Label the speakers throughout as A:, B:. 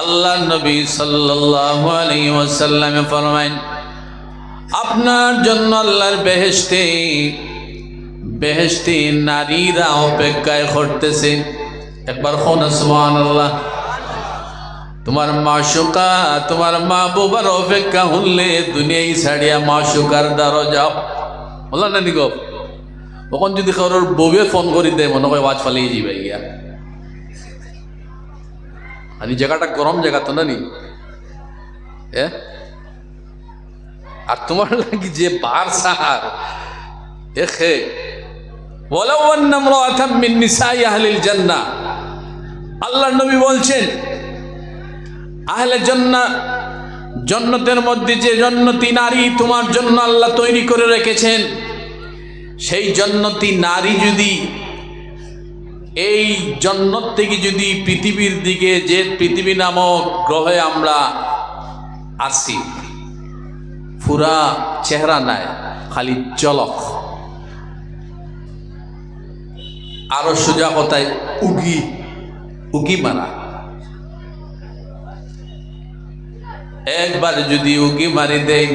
A: আল্লাহ নবী ওয়াসাল্লামে ফরমাইন আপনার জন্য আল্লাহর বেহেশতে বেহেশতে নারীরা অপেক্ষায় করতেছে একবার কোন সুবহানাল্লাহ। তোমার মাসুকা, তোমার মা বাবার অপেক্ষা হলে দুনিয়ায় ছাড়িয়া মাসুকার দ্বারা যাও বললাম না নিগো তখন যদি কারোর বউয়ে ফোন করি দেয়, মনে হয় ওয়াজ ফালিয়ে যাবে গিয়া এই জায়গাটা গরম জায়গা তো না নি? এ? আর তোমার লাগি যে বার সাহার, এখে, ওয়ালাউ আন্না ইমরাআতাম মিন নিসাই আহলিল জান্নাহ। আল্লাহর নবী বলছেন, আহলে জান্নাহ, জন্নতের মধ্যে যে জন্নতি নারী তোমার জন্য আল্লাহ তৈরি করে রেখেছেন, সেই জন্নতি নারী যদি এই জন্নত থেকে যদি পৃথিবীর দিকে যে পৃথিবী নামক গ্রহে আমরা আসি ফুরা চেহারা নাই, খালি চলক আরও সোজা কথায় উগি উগি মারা। একবার যদি উগি মারি দেন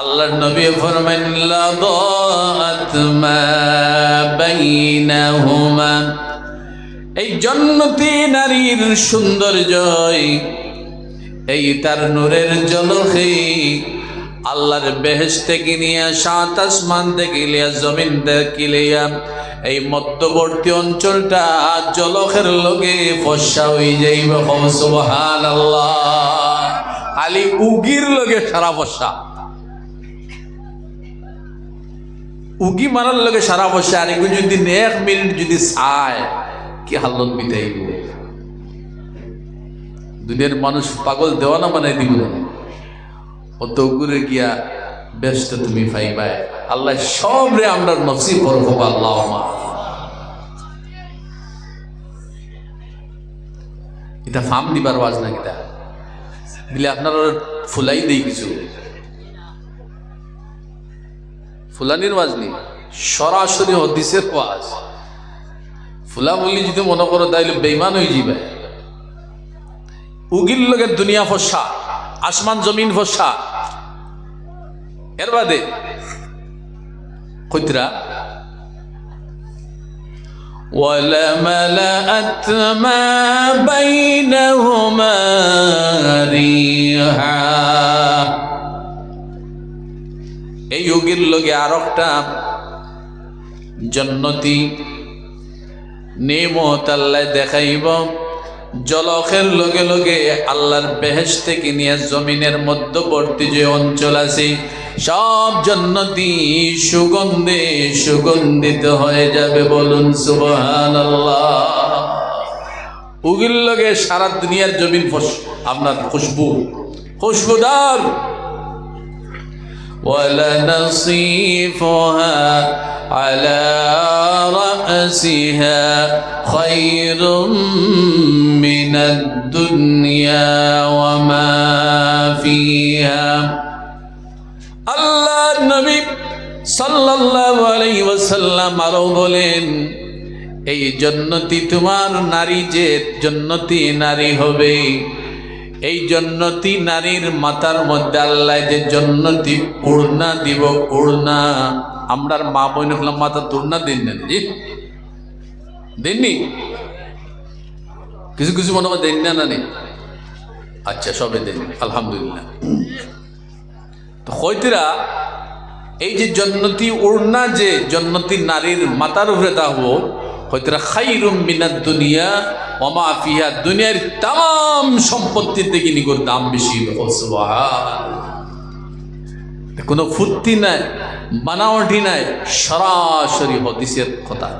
A: আল্লাহর নবী ফরমান মা এই জন্নতি নারীর সৌন্দর্যই, এই তার নূরের জলখে আল্লাহর বেহেস থেকে নিয়ে সাত আসমান থেকে লিয়া জমিন থেকে লিয়া এই মধ্যবর্তী অঞ্চলটা জলখের লগে ফসা হয়ে যাইব। সুবহান আল্লাহ খালি উগির লগে সারা ফসা। উগি মারার লগে সারা বসে আর এগুলো যদি এক মিনিট যদি চায়, কি হালত বিতাইব দুনিয়ার মানুষ পাগল দেওয়ানা বানাই দিব। অত উগুরে গিয়া ব্যস্ত তুমি পাইবাই আল্লাহ সব রে আমরা নসিব করব আল্লাহ এটা ফার্ম দিবার ওয়াজ না কিটা দিলে আপনার ফুলাই দেই কিছু। ফুলানির ওয়াজ নেই সরাসরি হদিসের ওয়াজ ফুলা বললি যদি মনে করো তাইলে বেইমান হয়ে যাবে উগির লগে দুনিয়া ফসা আসমান জমিন ফসা এর বাদে কইতরা ولملأت ما بينهما ريحا এই যুগের লগে আর একটা জন্নতি নেমত আল্লাহ দেখাইব। জলখের লগে লগে আল্লাহর বেহেস থেকে নিয়ে জমিনের মধ্যবর্তী যে অঞ্চল আছে, সব জন্নতি সুগন্ধে সুগন্ধিত হয়ে যাবে বলুন সুবহান উগির লগে সারা দুনিয়ার জমিন আপনার খুশবু, খুশবুদার। ولنصيفها على رأسها خير من الدنيا وما فيها আল্লাহ নবী সাল্লাল্লাহু আলাইহি ওয়াসাল্লাম আরো বলেন এই জন্নতি তোমার নারী যে জন্নতি নারী হবে এই জন্নতি নারীর মাথার মধ্যে আল্লাহ যে জন্নতি উড়না দিব, উড়না। আমরার মা বোন হলাম মাথা তুড়না দিন না, জি? দেননি কিছু কিছু মনে হয় দেন না না নেই আচ্ছা সবে দেন, আলহামদুলিল্লাহ। তো হইতিরা এই যে জন্নতি উড়না যে জন্নতি নারীর মাথার উপরে তা মিনাদ দুনিয়া ফিহা দুনিয়ার তাম সম্পত্তির দাম বেশি নাই নাই, সরাসরি কথা।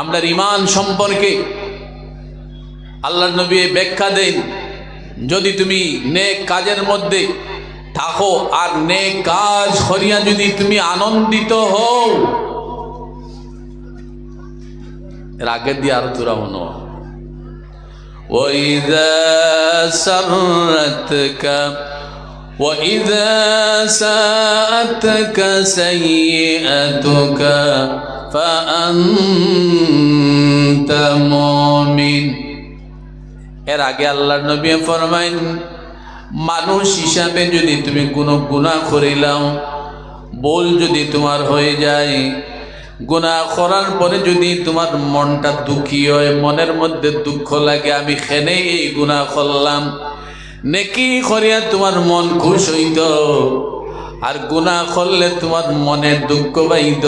A: আমরা ইমান সম্পর্কে আল্লাহ নবী ব্যাখ্যা দেন, যদি তুমি নেক কাজের মধ্যে থাকো আর নে কাজ করিয়া যদি তুমি আনন্দিত হও রাগের দিয়ে আরও তোরা হন وإذا سرتك وإذا ساءتك سيئتك فأنت مؤمن এর আগে আল্লাহ নবী ফরমাইন মানুষ হিসাবে যদি তুমি কোনো গুনাহ করিলাম বল যদি তোমার হয়ে যায় গুণা করার পরে যদি তোমার মনটা দুঃখী হয়, মনের মধ্যে দুঃখ লাগে, আমি খেনে এই গুনাহ করলাম, নেকি করিয়া তোমার মন খুশ হইত, আর গুণা করলে তোমার মনে দুঃখ পাইত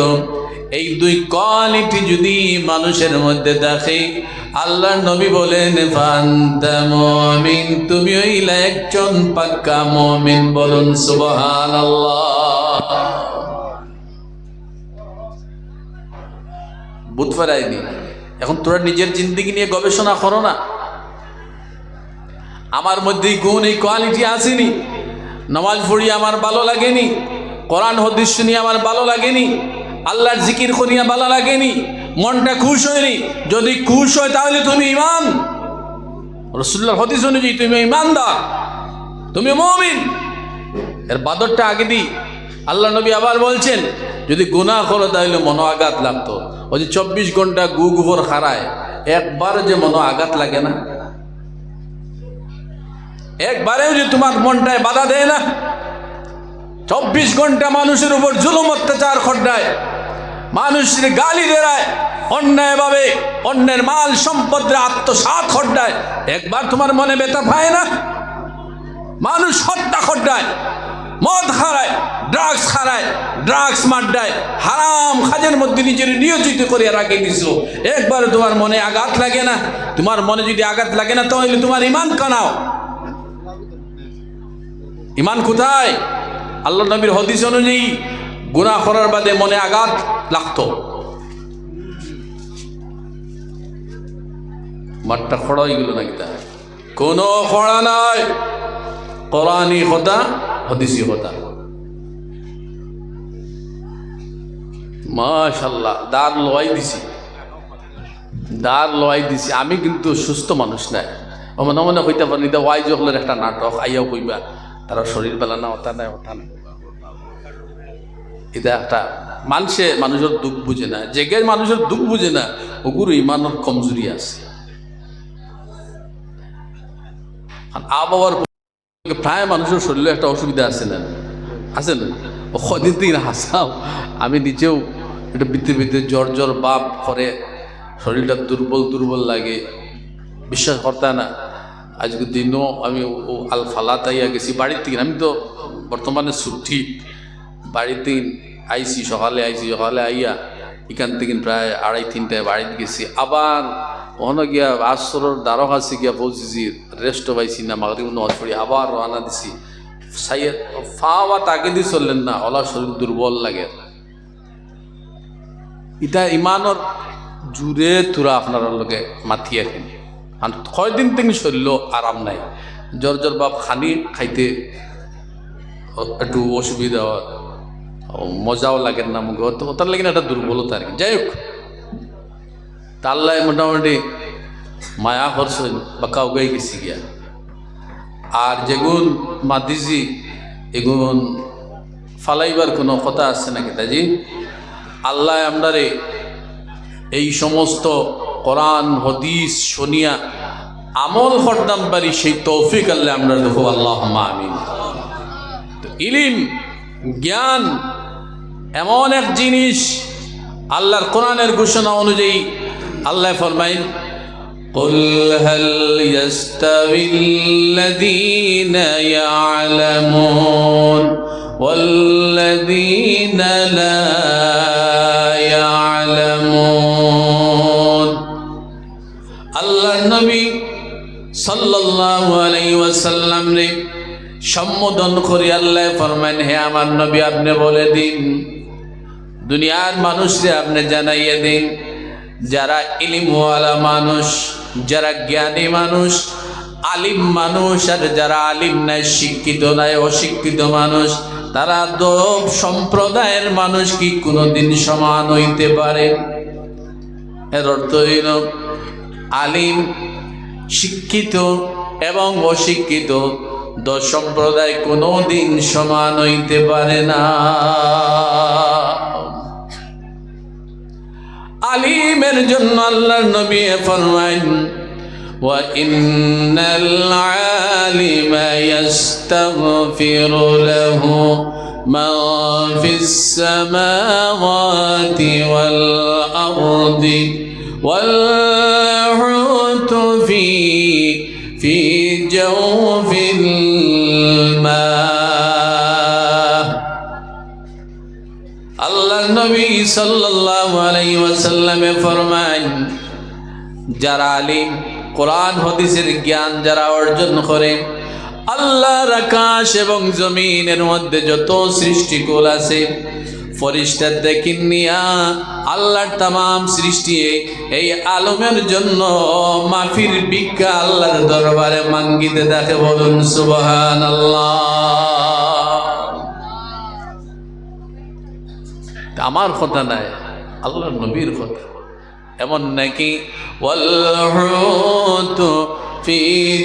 A: এই দুই কোয়ালিটি যদি মানুষের মধ্যে দেখে আল্লাহ নবী বলেন, ফান্তা মমিন তুমি হইলা একজন পাক্কা মমিন বলুন, সুবহানাল্লাহ বুধ ফেরাইনি এখন তোরা নিজের জিন্দিগি নিয়ে গবেষণা করো না। আমার মধ্যে গুণ, এই কোয়ালিটি আসেনি। নামাজ পড়ি আমার ভালো লাগেনি। কোরআন, হদিস শুনি আমার ভালো লাগেনি। আল্লাহর জিকির করিয়া ভালো লাগেনি, মনটা খুশ হয়নি। যদি খুশ হয় তাহলে তুমি ইমান রসুল্লাহ হদিস অনুযায়ী তুমি ইমানদার, তুমি মমিন। এর বাদরটা আগে দিই। আল্লাহ নবী আবার বলছেন, যদি গুনাহ করো তাহলে মনো আঘাত লাগতো। ওই যে চব্বিশ ঘণ্টা গু গুবর খারায় একবার যে মনো আঘাত লাগে না। একবারেও যে তোমার মনটায় বাধা দেয় না। চব্বিশ ঘণ্টা মানুষের উপর জুলুম অত্যাচার খড্ডায় মানুষের গালি দেয় অন্যায়ভাবে অন্যের মাল সম্পদের আত্মসাত খড্ডায় একবার তোমার মনে ব্যথা পায় না? মানুষ হত্যা খড্ডায় মদ হারায় ড্রাগস খারায় ড্রাগস মাড্ডায় হারাম খাজের মধ্যে নিজের নিয়োজিত করে রাখে দিছ। একবার তোমার মনে আঘাত লাগে না? তোমার মনে যদি আঘাত লাগে না, তাহলে তোমার ইমান কানাও। ইমান কোথায়? আল্লাহ নবীর হদিস অনুযায়ী গুনাহ করার বাদে মনে আঘাত লাগতো। মাঠটা খড়া হয়ে গেল নাকি তা কোনো খড়া নাই। কোরআনই কথা হদিসি কথা। মাশাল্লাহ দার লোয়াই দিছি। দার লোয়াই দিছি। আমি কিন্তু সুস্থ মানুষ নাই মনে মনে হইতে পারি ওয়াই জহলের একটা নাটক, আইয়াও কইবা, তারা শরীর বেলা না, ওটা নাই ওটা নাই। এটা একটা মানুষে মানুষের দুঃখ বুঝে না। জেগে মানুষের দুঃখ বুঝে না, ওগুলো ইমানের কমজোরি আছে। আবহাওয়ার প্রায় মানুষের শরীরে একটা অসুবিধা আছে না? আছে না? কদিন থেকে হাসাও, আমি নিজেও এটা ভিতরে ভিতরে জ্বর জ্বর বাপ করে শরীরটা দুর্বল দুর্বল লাগে। বিশ্বাস করতে না। আজকে দিনও আমি আল ফালাতাইয়া গেছি, বাড়ির থেকে আমি তো বর্তমানে ছুটি। বাড়িতে আইছি সকালে আইছি সকালে আইয়া এখান থেকে প্রায় আড়াই তিনটায় বাড়িতে গেছি। আবার ওখানে গিয়া আসরের দ্বারক আছে গিয়া পৌঁছেছি রেস্ট পাইছি না, মাগরিব নজ পড়ি, আবার রানা দিছি। সাইয়ে ফাওয়া তাকে দিয়ে চললেন না অলা শরীর দুর্বল লাগে। ইটা ইমানর জুড়ে তুরা আপনার লগে মাথিয়ে রাখেন আর কয়দিন থেকে শরীর আরাম নাই। জ্বর জ্বর বাপ খানি খাইতে একটু অসুবিধা হয়। মজাও লাগে না মুখে। ওত- ওটার লাগে একটা দুর্বলতা আর কি। যাই হোক তাল্লায় মোটামুটি মায়া করছেন বাঁকা উগাই গেছি গিয়া। আর যেগুন মাদিজি, এগুন ফালাইবার কোনো কথা আছে নাকি তাজি আল্লাহ আমরারে এই সমস্ত কোরআন, হদিস শুনিয়া আমল করতাম পারি, সেই তৌফিক আল্লাহ আমরা দেখো আল্লাহ আমিন। তো ইলিম, জ্ঞান এমন এক জিনিস আল্লাহর কোরআনের ঘোষণা অনুযায়ী আল্লাহ ফরমাইন قل هل يستوي الذين يعلمون والذين لا يعلمون আল্লাহ নবী সাল্লাল্লাহু আলাইহি ওয়াসাল্লাম রে সম্বোধন করে আল্লাহ ফরমান হে আমার নবী আপনি বলে দিন দুনিয়ার মানুষরে আপনি জানাইয়ে দিন, যারা ইলিমওয়ালা মানুষ, যারা জ্ঞানী মানুষ, আলিম মানুষ আর যারা আলিম নাই, শিক্ষিত নাই, অশিক্ষিত মানুষ, তারা দোপ সম্প্রদায়ের মানুষ কি কোনোদিন সমান হইতে পারে? এর অর্থ হইল, আলিম, শিক্ষিত এবং অশিক্ষিত দশ সম্প্রদায় কোনো দিন সমান হইতে পারে না। আলিমের জন্য আল্লাহর নবী ফরমাইন وإن العالم يستغفر له من في السماوات والأرض والحوت في في جوف الماء যারা আলিম, কোরআন, হাদিসের জ্ঞান যারা অর্জন করে, আল্লাহর আকাশ এবং জমিনের মধ্যে যত সৃষ্টিকুল আছে ফরিস্টার দেখিন নিয়া, আল্লাহর তাম সৃষ্টি এই আলমের জন্য মাফির ভিক্ষা আল্লাহর দরবারে মাঙ্গিতে দেখে বলুন সুবহান আল্লাহ আমার কথা নাই আল্লাহর নবীর কথা এমন নাকি والحوت في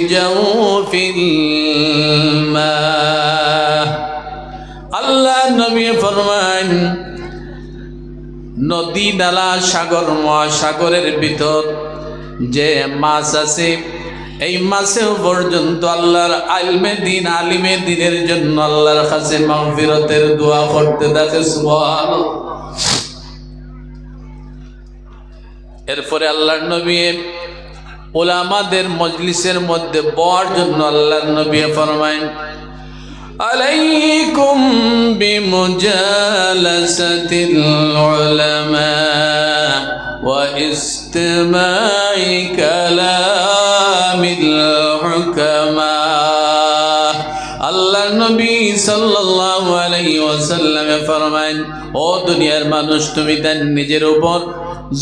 A: جوف الماء আল্লাহ নবী ফরমান নদী নালা সাগর মহাসাগরের ভিতর যে মাছ আছে এই মাসে পর্যন্ত আল্লাহর আলমে দিন, আলিমে দিনের জন্য আল্লাহর কাছে মাগফিরতের দোয়া করতে দেখে সুবহান এরপরে আল্লাহর নবী ওলামাদের মজলিসের মধ্যে বর জন্য আল্লাহর নবী ফরমায় আলাইকুম বিমুজালাসাতিল উলামা ওয়া ইস واستماع كلام الحكماء আল্লাহ নবী সাল্লাল্লাহু আলাইহি ওয়াসাল্লামে ফরমাইন ও দুনিয়ার মানুষ তুমি তার নিজের উপর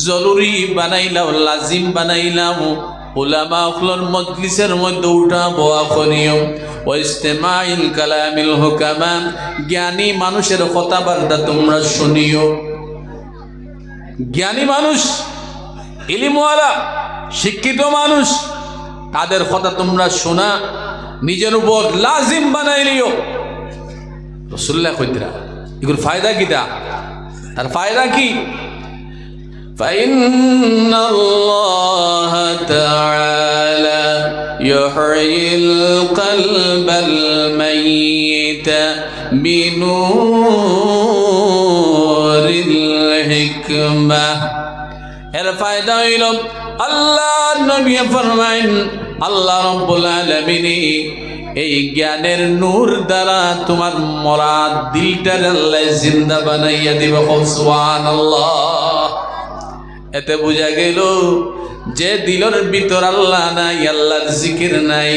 A: জরুরি বানাইলাও লাজিম বানাইলাম ওলামা অখলর মজলিসের মধ্যে উঠা বোয়া করিও ও ইস্তেমাইল কালামিল হুকামা জ্ঞানী মানুষের কথাবার্তা তোমরা শুনিও জ্ঞানী মানুষ ইলিমওয়ালা শিক্ষিত মানুষ তাদের কথা তোমরা শোনা নিজের উপর লাজিম বানাইলিও রসুল্লাহ কইতরা এগুলোর ফায়দা কিটা তার ফায়দা কি فإن الله تعالى يحيي القلب الميت بنور الحكمة এর ফায়দা হইল। আল্লাহ নবী ফরমাইন, আল্লাহ রব্বুল আলামিনী, এই জ্ঞানের নূর দ্বারা তোমার মরা দিলটার আল্লাহ জিন্দা বানাইয়া দিব। সুবহানাল্লাহ। এতে বোঝা গেল, যে দিলের ভিতর আল্লাহ নাই, আল্লাহর জিকির নাই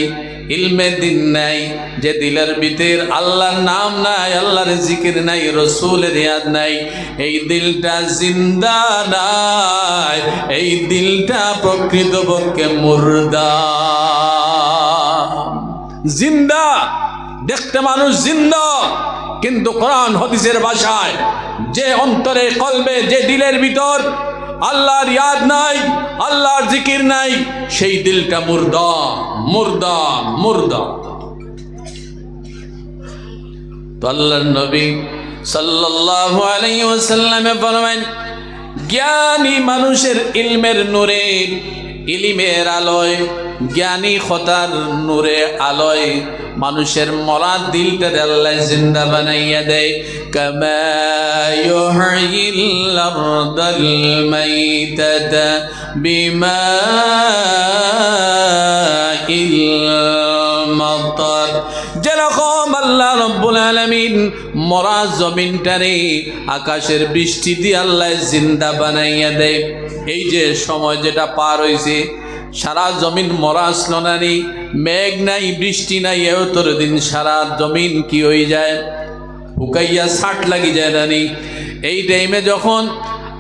A: ইলমে দিন নাই, যে দিলের ভিতর আল্লাহর নাম নাই, আল্লাহর জিকির নাই, রসুলের ইয়াদ নাই, এই দিলটা জিন্দা নাই, এই দিলটা প্রকৃতপক্ষে মুর্দা। জিন্দা, দেখতে মানুষ জিন্দা, কিন্তু কোরআন হদিসের ভাষায় যে অন্তরে কলবে, যে দিলের ভিতর আল্লাহর ইয়াদ নাই আল্লাহর জিকির নাই, সেই দিলটা মুর্দা মুর্দা মুর্দা। তো আল্লাহর নবী সাল্লাল্লাহু আলাইহি ওয়াসাল্লামে ফরমান জ্ঞানী মানুষের ইলমের নূরে ইলিমের আলোয়, জ্ঞানী খতার নূরে আলোয়, মানুষের মরা দিলটা আল্লাহ জিন্দা বানাইয়া দেয়। আলামিন মরা জমিনটারে আকাশের বৃষ্টি দিয়ে আল্লাহ জিন্দা বানাইয়া দেয়। এই যে সময় যেটা পার হয়েছে সারা জমিন মরা আসলো না নি, মেঘ নাই, বৃষ্টি নাই এও তোর দিন সারা জমিন কি হয়ে যায়? হুকাইয়া ষাট লাগি যায় রানি এই টাইমে যখন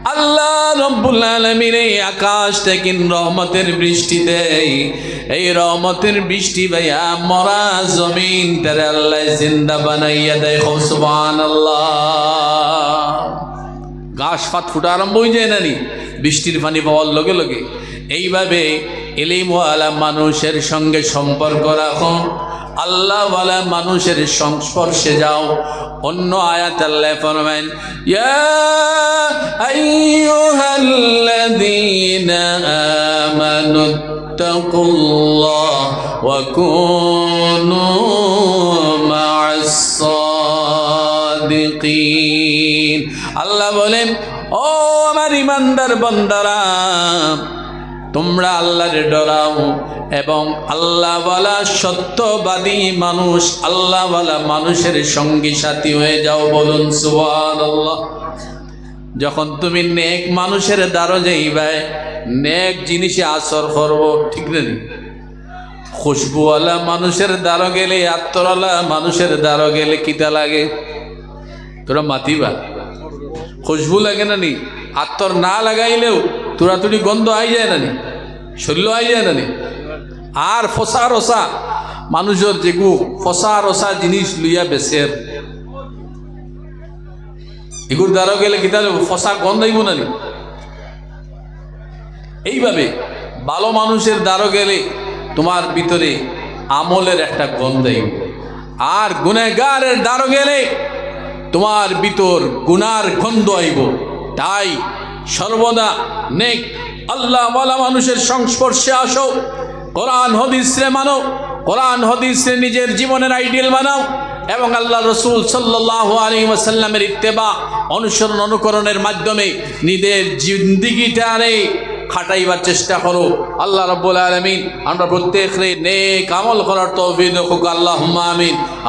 A: আল্লাহ রব্বুল এই আকাশ থেকে রহমতের বৃষ্টি দেয় এই রহমতের বৃষ্টি ভাইয়া মরা জমিন তারে আল্লাহ জিন্দা বানাইয়া দেয়। সুবহান আল্লাহ গাছ ফাত ফুটা আরম্ভ হয়ে যায় নানি বৃষ্টির পানি পাওয়ার লগে লগে। এইভাবে এলিমওয়ালা মানুষের সঙ্গে সম্পর্ক রাখো। আল্লাহ আল্লাহওয়ালা মানুষের সংস্পর্শে যাও। অন্য আয়াত আল্লাহ ফরমাইন আইয়ুহাল্লাযীনা আমানুত্তাকুল্লাহ ওয়া কুনু ইমানদার বন্দারা, তোমরা আল্লাহরে ডরাও এবং আল্লাহওয়ালা সত্যবাদী মানুষ, আল্লাহওয়ালা মানুষের সঙ্গী সাথী হয়ে যাও বলুন, সুবহানাল্লাহ। যখন তুমি নেক মানুষের দ্বারো যাইবাই নেক জিনিসে আসর করব, ঠিক নেই খুশবুওয়ালা মানুষের দ্বারো গেলে আত্মরওয়ালা মানুষের দ্বারো গেলে কিতা লাগে? তোরা মাতিবা? খুশবু লাগে না নি? আত্মর না লাগাইলেও তোরা তুড়ি গন্ধ আই যায় না নি? শরীর আই যায় না নি? আর ফসা রসা, মানুষের যেগু ফসা রসা জিনিস লইয়া বেসের এগুর দ্বারা গেলে কি তাহলে ফসা গন্ধ আইব না নি? এইভাবে ভালো মানুষের দ্বারা গেলে তোমার ভিতরে আমলের একটা গন্ধ আইব আর গুনেগারের দ্বারা গেলে তোমার ভিতর গুনার গন্ধ আইব তাই সর্বদা নেক, আল্লাহ ওয়ালা মানুষের সংস্পর্শে আসো। কোরআন হদিসরে মানো, কোরআন হদিসরে নিজের জীবনের আইডিয়াল বানাও এবং আল্লাহ রসুল সাল্লাহ আলী ওয়াসাল্লামের ইত্তেবা, অনুসরণ, অনুকরণের মাধ্যমে নিজের জিন্দিগিটারে খাটাইবার চেষ্টা করো। আল্লাহ রব্বুল আলমিন, আমরা প্রত্যেক নেক আমল করার তৌফিক হোক আল্লাহ আমিন।